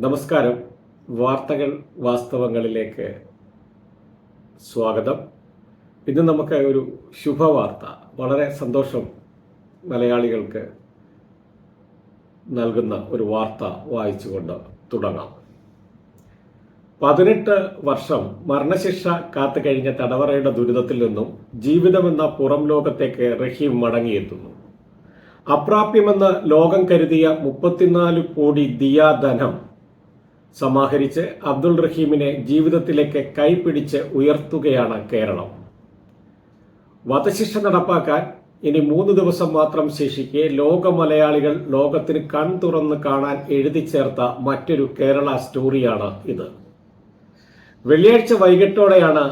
നമസ്കാരം. വാർത്തകൾ വാസ്തവങ്ങളിലേക്ക് സ്വാഗതം. ഇന്ന് നമുക്ക് ഒരു ശുഭവാർത്ത വളരെ സന്തോഷം മലയാളികൾക്ക് നൽകുന്ന ഒരു വാർത്ത വായിച്ചുകൊണ്ട് തുടങ്ങാം. പതിനെട്ട് വർഷം മരണശിക്ഷ കാത്തു കഴിഞ്ഞ തടവറയുടെ ദുരിതത്തിൽ നിന്നും ജീവിതമെന്ന പുറം ലോകത്തേക്ക് റഹീം മടങ്ങിയെത്തുന്നു. അപ്രാപ്യമെന്ന് ലോകം കരുതിയ മുപ്പത്തിനാല് കോടി ദിയാധനം സമാഹരിച്ച് അബ്ദുൾ റഹീമിനെ ജീവിതത്തിലേക്ക് കൈപിടിച്ച് ഉയർത്തുകയാണ് കേരളം. വധശിക്ഷ നടപ്പാക്കാൻ ഇനി മൂന്ന് ദിവസം മാത്രം ശേഷിക്കെ ലോക മലയാളികൾ ലോകത്തിന് കൺ തുറന്ന് കാണാൻ എഴുതി ചേർത്ത മറ്റൊരു കേരള സ്റ്റോറിയാണ് ഇത്. വെള്ളിയാഴ്ച വൈകിട്ടോടെയാണ്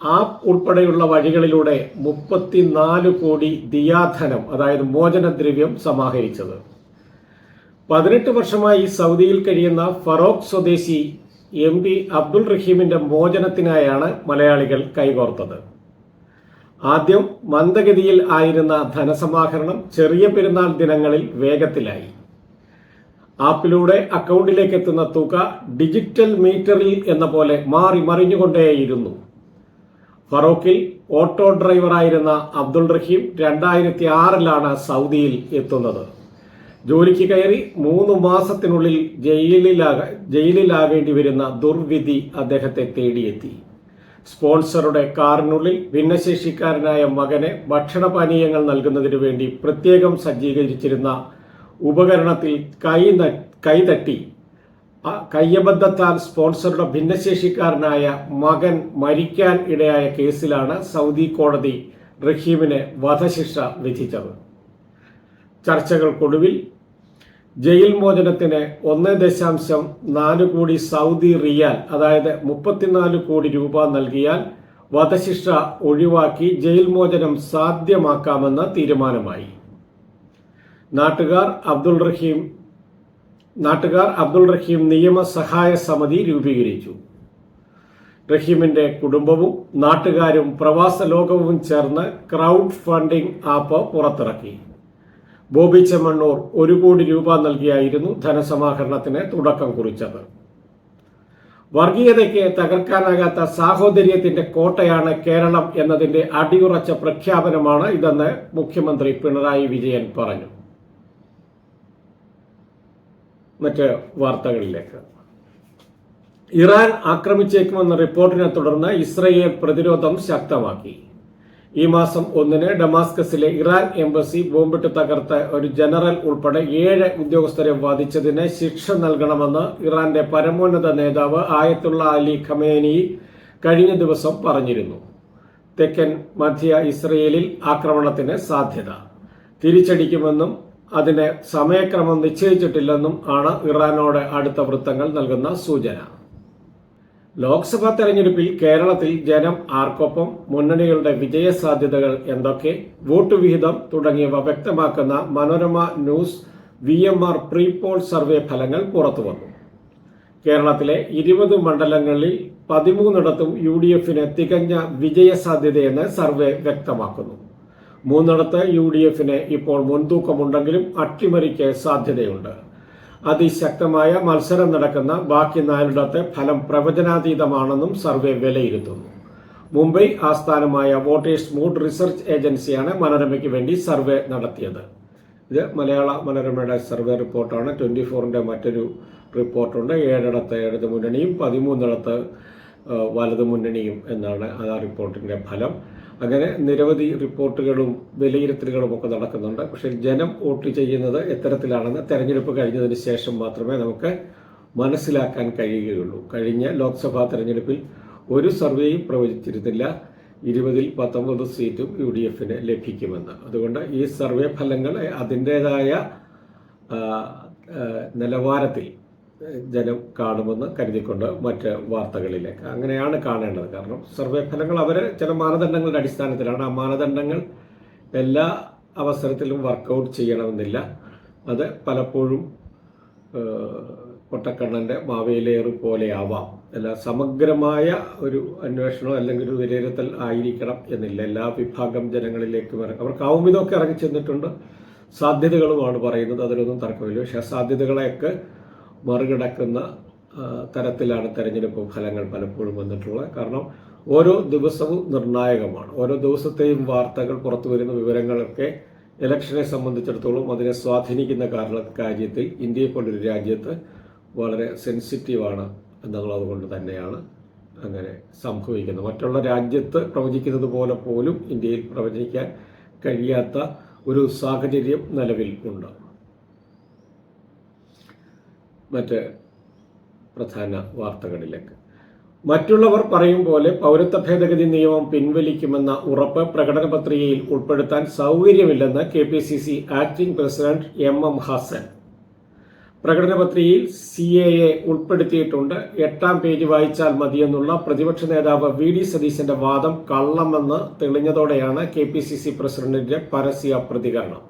ആപ്പ് ഉൾപ്പെടെയുള്ള വഴികളിലൂടെ മുപ്പത്തിനാല് കോടി ദിയാധനം അതായത് മോചനദ്രവ്യം സമാഹരിച്ചത്. പതിനെട്ട് വർഷമായി സൗദിയിൽ കഴിയുന്ന ഫറോക്ക് സ്വദേശി എം പി അബ്ദുൾ റഹീമിന്റെ മോചനത്തിനായാണ് മലയാളികൾ കൈകോർത്തത്. ആദ്യം മന്ദഗതിയിൽ ആയിരുന്ന ധനസമാഹരണം ചെറിയ പെരുന്നാൾ ദിനങ്ങളിൽ വേഗത്തിലായി. ആപ്പിലൂടെ അക്കൗണ്ടിലേക്ക് എത്തുന്ന തുക ഡിജിറ്റൽ മീറ്ററിൽ എന്ന പോലെ മാറി മറിഞ്ഞുകൊണ്ടേയിരുന്നു. ഫറോക്കിൽ ഓട്ടോ ഡ്രൈവറായിരുന്ന അബ്ദുൾ റഹീം രണ്ടായിരത്തി ആറിലാണ് സൗദിയിൽ എത്തുന്നത്. ജോലിക്ക് കയറി മൂന്ന് മാസത്തിനുള്ളിൽ ജയിലിലാക ജയിലിലാകേണ്ടി വരുന്ന ദുർവിധി അദ്ദേഹത്തെ തേടിയെത്തി. സ്പോൺസറുടെ കാറിനുള്ളിൽ ഭിന്നശേഷിക്കാരനായ മകന് ഭക്ഷണപാനീയങ്ങൾ നൽകുന്നതിന് വേണ്ടി പ്രത്യേകം സജ്ജീകരിച്ചിരുന്ന ഉപകരണത്തിൽ കൈ കൈതട്ടി. കയ്യബദ്ധത്താൽ സ്പോൺസറുടെ ഭിന്നശേഷിക്കാരനായ മകൻ മരിക്കാൻ ഇടയായ കേസിലാണ് സൗദി കോടതി റഹീമിന് വധശിക്ഷ വിധിച്ചത്. ചർച്ചകൾക്കൊടുവിൽ ജയിൽ മോചനത്തിന് ഒന്ന് ദശാംശം നാല് കോടി സൗദി റിയാൽ അതായത് മുപ്പത്തിനാല് കോടി രൂപ നൽകിയാൽ വധശിക്ഷ ഒഴിവാക്കി ജയിൽ മോചനം സാധ്യമാക്കാമെന്ന തീരുമാനമായി. നാട്ടുകാർ അബ്ദുൾ റഹീം നാട്ടുകാർ അബ്ദുൾ റഹീം നിയമ സഹായ സമിതി രൂപീകരിച്ചു. റഹീമിന്റെ കുടുംബവും നാട്ടുകാരും പ്രവാസ ലോകവും ചേർന്ന് ക്രൗഡ് ഫണ്ടിംഗ് ആപ്പ് പുറത്തിറക്കി. ബോബി ചെമ്മണ്ണൂർ ഒരു കോടി രൂപ നൽകിയായിരുന്നു ധനസമാഹരണത്തിന് തുടക്കം കുറിച്ചത്. വർഗീയതയ്ക്ക് തകർക്കാനാകാത്ത സാഹോദര്യത്തിന്റെ കോട്ടയാണ് കേരളം എന്നതിന്റെ അടിയുറച്ച പ്രഖ്യാപനമാണ് ഇതെന്ന് മുഖ്യമന്ത്രി പിണറായി വിജയൻ പറഞ്ഞു. മറ്റ് വാർത്തകളിലേക്ക്. ഇറാൻ ആക്രമിച്ചേക്കുമെന്ന റിപ്പോർട്ടിനെ തുടർന്ന് ഇസ്രയേൽ പ്രതിരോധം ശക്തമാക്കി. ഈ മാസം ഒന്നിന് ഡമാസ്കസിലെ ഇറാൻ എംബസി ബോംബിട്ട് തകർത്ത് ഒരു ജനറൽ ഉൾപ്പെടെ ഏഴ് ഉദ്യോഗസ്ഥരെ വധിച്ചതിന് ശിക്ഷ നൽകണമെന്ന് ഇറാന്റെ പരമോന്നത നേതാവ് ആയത്തുള്ള അലി ഖമേനി കഴിഞ്ഞ ദിവസം പറഞ്ഞിരുന്നു. തെക്കൻ മധ്യ ഇസ്രയേലിൽ ആക്രമണത്തിന് സാധ്യത. തിരിച്ചടിക്കുമെന്നും അതിന് സമയക്രമം നിശ്ചയിച്ചിട്ടില്ലെന്നും ആണ് ഇറാനോട് അടുത്ത വൃത്തങ്ങൾ നൽകുന്ന സൂചന. ലോക്സഭാ തെരഞ്ഞെടുപ്പിൽ കേരളത്തിൽ ജനം ആർക്കൊപ്പം മുന്നണികളുടെ വിജയ സാധ്യതകൾ എന്തൊക്കെ? വോട്ട് വിഹിതം തുടങ്ങിയവ വ്യക്തമാക്കുന്ന Manorama news V M R prepoll survey ഫലങ്ങൾ പുറത്തുവന്നു കേരളത്തിലെ ഇരുപത് മണ്ഡലങ്ങളിൽ പതിമൂന്നിടത്തും യു ഡി എഫിന് തികഞ്ഞ വിജയ സാധ്യതയെന്ന് സർവേ വ്യക്തമാക്കുന്നു. മൂന്നിടത്ത് യു ഡി എഫിന് ഇപ്പോൾ മുൻതൂക്കമുണ്ടെങ്കിലും അട്ടിമറിക്ക് സാധ്യതയുണ്ട്. അതിശക്തമായ മത്സരം നടക്കുന്ന ബാക്കി നാലിടത്തെ ഫലം പ്രവചനാതീതമാണെന്നും സർവേ വിലയിരുത്തുന്നു. മുംബൈ ആസ്ഥാനമായ വോട്ടേഴ്സ് മൂഡ് റിസർച്ച് ഏജൻസിയാണ് മനോരമയ്ക്ക് വേണ്ടി സർവേ നടത്തിയത്. ഇത് മലയാള മനോരമയുടെ സർവേ റിപ്പോർട്ടാണ്. ട്വന്റി ഫോറിന്റെ മറ്റൊരു റിപ്പോർട്ടുണ്ട്. ഏഴിടത്ത് ഇടത് മുന്നണിയും പതിമൂന്നിടത്ത് വലതു മുന്നണിയും എന്നാണ് ആ റിപ്പോർട്ടിന്റെ ഫലം. അങ്ങനെ നിരവധി റിപ്പോർട്ടുകളും വിലയിരുത്തലുകളും ഒക്കെ നടക്കുന്നുണ്ട്. പക്ഷേ ജനം വോട്ട് ചെയ്യുന്നത് എത്തരത്തിലാണെന്ന് തെരഞ്ഞെടുപ്പ് കഴിഞ്ഞതിന് ശേഷം മാത്രമേ നമുക്ക് മനസ്സിലാക്കാൻ കഴിയുകയുള്ളൂ. കഴിഞ്ഞ ലോക്സഭാ തെരഞ്ഞെടുപ്പിൽ ഒരു സർവേയും പ്രവചിച്ചിരുന്നില്ല. ഇരുപതിൽ പത്തൊമ്പത് സീറ്റും യു ഡി എഫിന് ലഭിക്കുമെന്ന്. അതുകൊണ്ട് ഈ സർവേ ഫലങ്ങൾ അതിന്റെതായ നിലവാരത്തിൽ ജനം കാണുമെന്ന് കരുതിക്കൊണ്ട് മറ്റ് വാർത്തകളിലേക്ക് അങ്ങനെയാണ് കാണേണ്ടത്. കാരണം സർവേ ഫലങ്ങൾ അവർ ചില മാനദണ്ഡങ്ങളുടെ അടിസ്ഥാനത്തിലാണ്. ആ മാനദണ്ഡങ്ങൾ എല്ലാ അവസരത്തിലും വർക്കൗട്ട് ചെയ്യണമെന്നില്ല. അത് പലപ്പോഴും പൊട്ടക്കണ്ണന്റെ മാവേലേറ് പോലെയാവാം. അല്ല സമഗ്രമായ ഒരു അന്വേഷണം അല്ലെങ്കിൽ ഒരു വിലയിരുത്തൽ ആയിരിക്കണം എന്നില്ല. എല്ലാ വിഭാഗം ജനങ്ങളിലേക്കും ഇറങ്ങും അവർക്ക് ആവുമ്പോഴൊക്കെ ഇറങ്ങി ചെന്നിട്ടുണ്ട് സാധ്യതകളുമാണ് പറയുന്നത്. അതിലൊന്നും തർക്കമില്ല. പക്ഷെ ആ സാധ്യതകളെയൊക്കെ മറികടക്കുന്ന തരത്തിലാണ് തെരഞ്ഞെടുപ്പ് ഫലങ്ങൾ പലപ്പോഴും വന്നിട്ടുള്ളത്. കാരണം ഓരോ ദിവസവും നിർണായകമാണ്. ഓരോ ദിവസത്തെയും വാർത്തകൾ പുറത്തു വരുന്ന വിവരങ്ങളൊക്കെ ഇലക്ഷനെ സംബന്ധിച്ചിടത്തോളം അതിനെ സ്വാധീനിക്കുന്ന കാരണ കാര്യത്തിൽ ഇന്ത്യയെ പോലൊരു രാജ്യത്ത് വളരെ സെൻസിറ്റീവാണ് എന്നുള്ളത് കൊണ്ട് തന്നെയാണ് അങ്ങനെ സംഭവിക്കുന്നത്. മറ്റുള്ള രാജ്യത്ത് പ്രവചിക്കുന്നത് പോലെ പോലും ഇന്ത്യയിൽ പ്രവചിക്കാൻ കഴിയാത്ത ഒരു സാഹചര്യം നിലവിൽ ഉണ്ട്. മറ്റ് പ്രധാന വാർത്തകളിലേക്ക്. മറ്റുള്ളവർ പറയും പോലെ പൗരത്വ ഭേദഗതി നിയമം പിൻവലിക്കുമെന്ന ഉറപ്പ് പ്രകടന പത്രികയിൽ ഉൾപ്പെടുത്താൻ സൗകര്യമില്ലെന്ന് K P C C acting president M M Hassan. പ്രകടന പത്രികയിൽ സി എ എ ഉൾപ്പെടുത്തിയിട്ടുണ്ട്. എട്ടാം പേജ് വായിച്ചാൽ മതിയെന്നുള്ള പ്രതിപക്ഷ നേതാവ് വി ഡി സതീശന്റെ വാദം കള്ളമെന്ന് തെളിഞ്ഞതോടെയാണ് കെ പി സി സി പ്രസിഡന്റിന്റെ പരസ്യ പ്രതികരണം.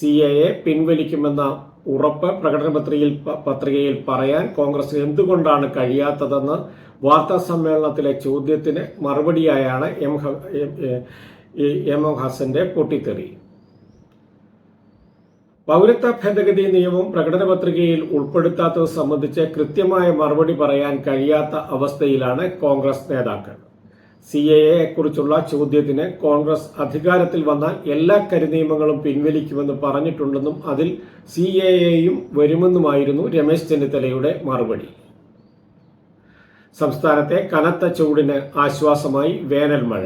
സി എ എ പിൻവലിക്കുമെന്ന ഉറപ്പ് പ്രകടന പത്രികയിൽ പത്രികയിൽ പറയാൻ കോൺഗ്രസ് എന്തുകൊണ്ടാണ് കഴിയാത്തതെന്ന് വാർത്താ സമ്മേളനത്തിലെ ചോദ്യത്തിന് മറുപടിയായാണ് എം എം- എം ഹസന്റെ പൊട്ടിത്തെറി. പൗരത്വ ഭേദഗതി നിയമം പ്രകടന പത്രികയിൽ ഉൾപ്പെടുത്താത്തത് സംബന്ധിച്ച് കൃത്യമായ മറുപടി പറയാൻ കഴിയാത്ത അവസ്ഥയിലാണ് കോൺഗ്രസ് നേതാക്കൾ. സി എ കുറിച്ചുള്ള ചോദ്യത്തിന് കോൺഗ്രസ് അധികാരത്തിൽ വന്നാൽ എല്ലാ കരുനിയമങ്ങളും പിൻവലിക്കുമെന്ന് പറഞ്ഞിട്ടുണ്ടെന്നും അതിൽ സി എ എയും വരുമെന്നുമായിരുന്നു രമേശ് ചെന്നിത്തലയുടെ മറുപടി. സംസ്ഥാനത്തെ കനത്ത ചൂടിന് ആശ്വാസമായി വേനൽ മഴ.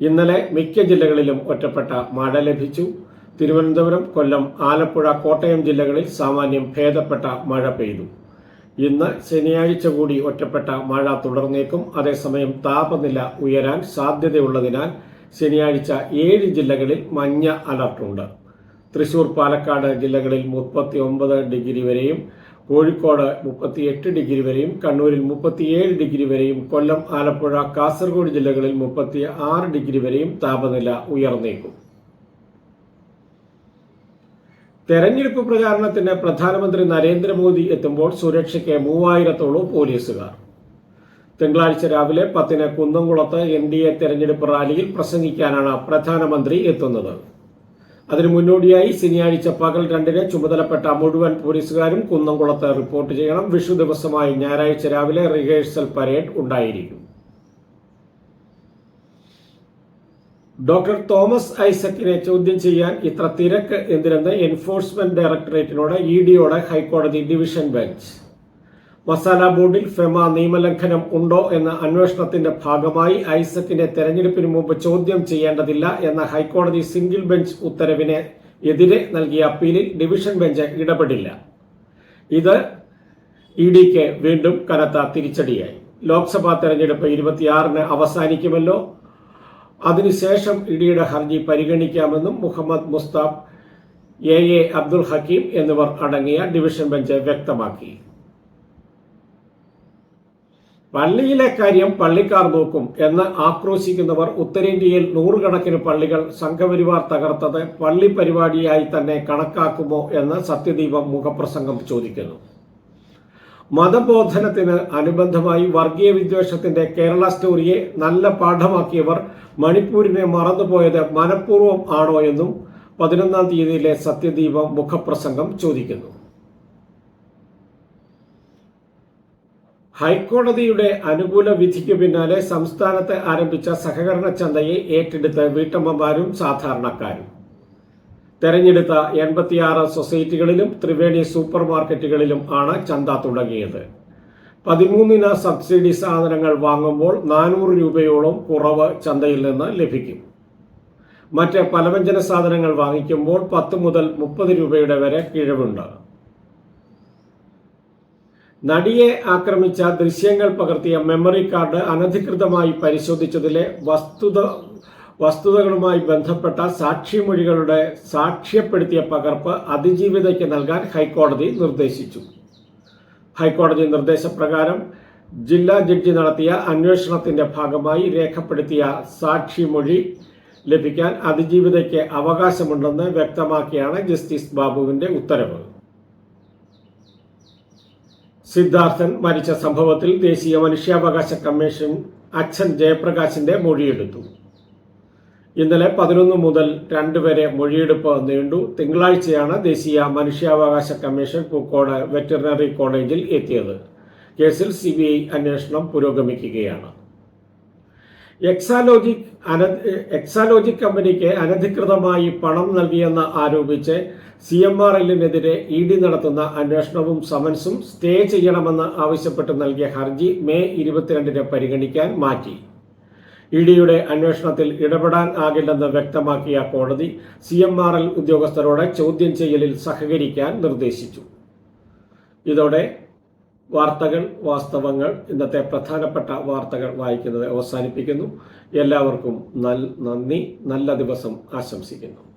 ഇന്നലെ മിക്ക ജില്ലകളിലും ഒറ്റപ്പെട്ട മഴ ലഭിച്ചു. തിരുവനന്തപുരം കൊല്ലം ആലപ്പുഴ കോട്ടയം ജില്ലകളിൽ സാമാന്യം ഭേദപ്പെട്ട മഴ പെയ്തു. ഇന്ന് ശനിയാഴ്ച കൂടി ഒറ്റപ്പെട്ട മഴ തുടർന്നേക്കും. അതേസമയം താപനില ഉയരാൻ സാധ്യതയുള്ളതിനാൽ ശനിയാഴ്ച ഏഴ് ജില്ലകളിൽ മഞ്ഞ അലർട്ടുണ്ട്. തൃശൂർ പാലക്കാട് ജില്ലകളിൽ മുപ്പത്തി ഒമ്പത് ഡിഗ്രി വരെയും കോഴിക്കോട് മുപ്പത്തിയെട്ട് ഡിഗ്രി വരെയും കണ്ണൂരിൽ മുപ്പത്തിയേഴ് ഡിഗ്രി വരെയും കൊല്ലം ആലപ്പുഴ കാസർഗോഡ് ജില്ലകളിൽ മുപ്പത്തി ആറ് ഡിഗ്രി വരെയും താപനില ഉയർന്നേക്കും. തെരഞ്ഞെടുപ്പ് പ്രചാരണത്തിന് പ്രധാനമന്ത്രി നരേന്ദ്രമോദി എത്തുമ്പോൾ സുരക്ഷയ്ക്ക് മൂവായിരത്തോളം പോലീസുകാർ. തിങ്കളാഴ്ച രാവിലെ പത്തിന് കുന്നംകുളത്ത് എൻ ഡി എ തെരഞ്ഞെടുപ്പ് റാലിയിൽ പ്രസംഗിക്കാനാണ് പ്രധാനമന്ത്രി എത്തുന്നത്. അതിനു മുന്നോടിയായി ശനിയാഴ്ച പകൽ രണ്ടിന് ചുമതലപ്പെട്ട മുഴുവൻ പോലീസുകാരും കുന്നംകുളത്ത് റിപ്പോർട്ട് ചെയ്യണം. വിഷു ദിവസമായി ഞായറാഴ്ച രാവിലെ റിഹേഴ്സൽ പരേഡ് ഉണ്ടായിരിക്കും. ഡോക്ടർ തോമസ് ഐസക്കിനെ ചോദ്യം ചെയ്യാൻ ഇത്ര തിരക്ക് എന്തിനെന്ന് എൻഫോഴ്സ്മെന്റ് ഡയറക്ടറേറ്റിനോട് ഇ ഡിയോട് ഹൈക്കോടതി ഡിവിഷൻ ബെഞ്ച്. മസാല ബോർഡിൽ ഫെമ നിയമലംഘനം ഉണ്ടോ എന്ന അന്വേഷണത്തിന്റെ ഭാഗമായി ഐസക്കിനെ തെരഞ്ഞെടുപ്പിന് മുമ്പ് ചോദ്യം ചെയ്യേണ്ടതില്ല എന്ന ഹൈക്കോടതി സിംഗിൾ ബെഞ്ച് ഉത്തരവിന് എതിരെ നൽകിയ അപ്പീലിൽ ഡിവിഷൻ ബെഞ്ച് ഇടപെടില്ല. ഇത് ഇ ഡിക്ക് വീണ്ടും കനത്ത തിരിച്ചടിയായി. ലോക്സഭാ തെരഞ്ഞെടുപ്പ് ഇരുപത്തിയാറിന് അവസാനിക്കുമല്ലോ. അതിനുശേഷം ഇഡിയുടെ ഹർജി പരിഗണിക്കാമെന്നും മുഹമ്മദ് മുസ്താഫ് എ എ അബ്ദുൽ ഹക്കീം എന്നിവർ അടങ്ങിയ ഡിവിഷൻ ബെഞ്ച് വ്യക്തമാക്കി. പള്ളിയിലെ കാര്യം പള്ളിക്കാർ നോക്കും എന്ന് ആക്രോശിക്കുന്നവർ ഉത്തരേന്ത്യയിൽ നൂറുകണക്കിന് പള്ളികൾ സംഘപരിവാർ തകർത്തത് പള്ളി പരിപാടിയായി തന്നെ കണക്കാക്കുമോ എന്ന് സത്യദീപം മുഖപ്രസംഗം ചോദിക്കുന്നു. മതബോധനത്തിന് അനുബന്ധമായി വർഗീയ വിദ്വേഷത്തിന്റെ കേരള സ്റ്റോറിയെ നല്ല പാഠമാക്കിയവർ മണിപ്പൂരിനെ മറന്നുപോയത് മനഃപൂർവം ആണോ എന്നും പതിനൊന്നാം തീയതിയിലെ സത്യദീപ മുഖപ്രസംഗം ചോദിക്കുന്നു. ഹൈക്കോടതിയുടെ അനുകൂല വിധിക്ക് പിന്നാലെ സംസ്ഥാനത്ത് ആരംഭിച്ച സഹകരണ ചന്തയെ ഏറ്റെടുത്ത് വീട്ടമ്മമാരും സാധാരണക്കാരും. തെരഞ്ഞെടുത്ത എൺപത്തിയാറ് സൊസൈറ്റികളിലും ത്രിവേണി സൂപ്പർ മാർക്കറ്റുകളിലും ആണ് ചന്ത തുടങ്ങിയത്. പതിമൂന്നിന് സബ്സിഡി സാധനങ്ങൾ വാങ്ങുമ്പോൾ നാനൂറ് രൂപയോളം കുറവ് ചന്തയിൽ നിന്ന് ലഭിക്കും. മറ്റ് പലവ്യഞ്ജന സാധനങ്ങൾ വാങ്ങിക്കുമ്പോൾ പത്ത് മുതൽ മുപ്പത് രൂപയുടെ വരെ കിഴിവുണ്ട് നടിയെ ആക്രമിച്ച ദൃശ്യങ്ങൾ പകർത്തിയ മെമ്മറി കാർഡ് അനധികൃതമായി പരിശോധിച്ചതിലെ വസ്തുത വസ്തുതകളുമായി ബന്ധപ്പെട്ട സാക്ഷിമൊഴികളുടെ സാക്ഷ്യപ്പെടുത്തിയ പകർപ്പ് അതിജീവിതയ്ക്ക് നൽകാൻ ഹൈക്കോടതി നിർദ്ദേശിച്ചു. ഹൈക്കോടതി നിർദ്ദേശപ്രകാരം ജില്ലാ ജഡ്ജി നടത്തിയ അന്വേഷണത്തിന്റെ ഭാഗമായി രേഖപ്പെടുത്തിയ സാക്ഷിമൊഴി ലഭിക്കാൻ അതിജീവിതയ്ക്ക് അവകാശമുണ്ടെന്ന് വ്യക്തമാക്കിയാണ് ജസ്റ്റിസ് ബാബുവിന്റെ ഉത്തരവ്. സിദ്ധാർത്ഥൻ മരിച്ച സംഭവത്തിൽ ദേശീയ മനുഷ്യാവകാശ കമ്മീഷൻ അച്ഛൻ ജയപ്രകാശിന്റെ മൊഴിയെടുത്തു. ഇന്നലെ പതിനൊന്ന് മുതൽ രണ്ട് വരെ മൊഴിയെടുപ്പ് നീണ്ടു തിങ്കളാഴ്ചയാണ് ദേശീയ മനുഷ്യാവകാശ കമ്മീഷൻ പൂക്കോട് വെറ്ററിനറി കോളേജിൽ എത്തിയത്. കേസിൽ സി ബി ഐ അന്വേഷണം പുരോഗമിക്കുകയാണ്. എക്സാലോജിക് അന എക്സാലോജിക് കമ്പനിക്ക് അനധികൃതമായി പണം നൽകിയെന്ന് ആരോപിച്ച് സി എം ആർ എല്ലിനെതിരെ ഇ ഡി നടത്തുന്ന അന്വേഷണവും സമൻസും സ്റ്റേ ചെയ്യണമെന്ന് ആവശ്യപ്പെട്ട് നൽകിയ ഹർജി മെയ് ഇരുപത്തിരണ്ടിന് പരിഗണിക്കാൻ മാറ്റി. ഇ ഡിയുടെ അന്വേഷണത്തിൽ ഇടപെടാൻ ആകില്ലെന്ന് വ്യക്തമാക്കിയ കോടതി സി എം ആർ എൽ ഉദ്യോഗസ്ഥരോട് ചോദ്യം ചെയ്യലിൽ സഹകരിക്കാൻ നിർദ്ദേശിച്ചു. ഇതോടെ വാർത്തകൾ വാസ്തവങ്ങൾ ഇന്നത്തെ പ്രധാനപ്പെട്ട വാർത്തകൾ വായിക്കുന്നത് അവസാനിപ്പിക്കുന്നു. എല്ലാവർക്കും നന്ദി. നല്ല ദിവസം ആശംസിക്കുന്നു.